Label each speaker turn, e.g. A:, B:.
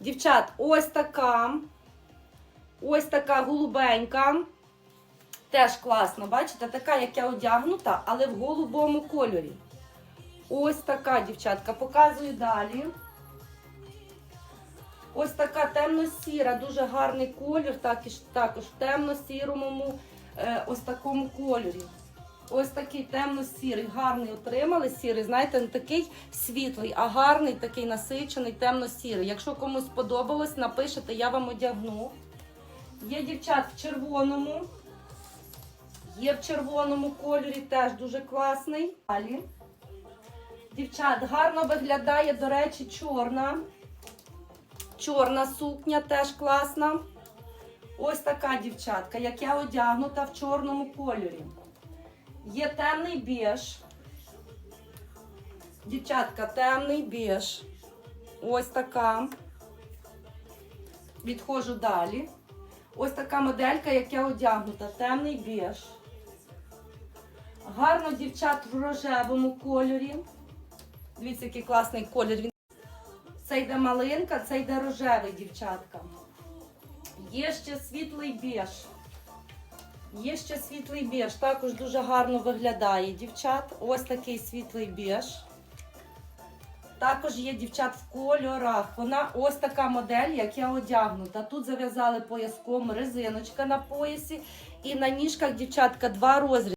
A: Дівчат, ось така. Ось така голубенька. Теж класно, бачите, така, як я одягнута, але в голубому кольорі. Ось така, дівчатка, показую далі. Ось така темно-сіра, дуже гарний колір, так, і ж- також в темно-сірому е, ось такому кольорі. Ось такий темно-сірий, гарний отримали. Сірий, знаєте, не такий світлий, а гарний, такий насичений, темно-сірий. Якщо комусь сподобалось, напишете, я вам одягну. Є дівчат в червоному. Є в червоному кольорі, теж дуже класний. Далі. Дівчат, гарно виглядає, до речі, чорна. Чорна сукня теж класна. Ось така дівчатка, як я одягнута в чорному кольорі. Є темний біж. Дівчатка, темний біж. Ось така. Відходжу далі. Ось така моделька, як я одягнута. Темний біж. Гарно дівчат в рожевому кольорі. Дивіться, який класний колір. Це йде малинка, це йде рожевий, дівчатка. Є ще світлий біж. Є ще світлий біж, також дуже гарно виглядає дівчат. Ось такий світлий біж. Також є дівчат в кольорах. Вона ось така модель, як я одягнута. Тут зав'язали пояском резиночка на поясі. І на ніжках, дівчатка, два розрізи.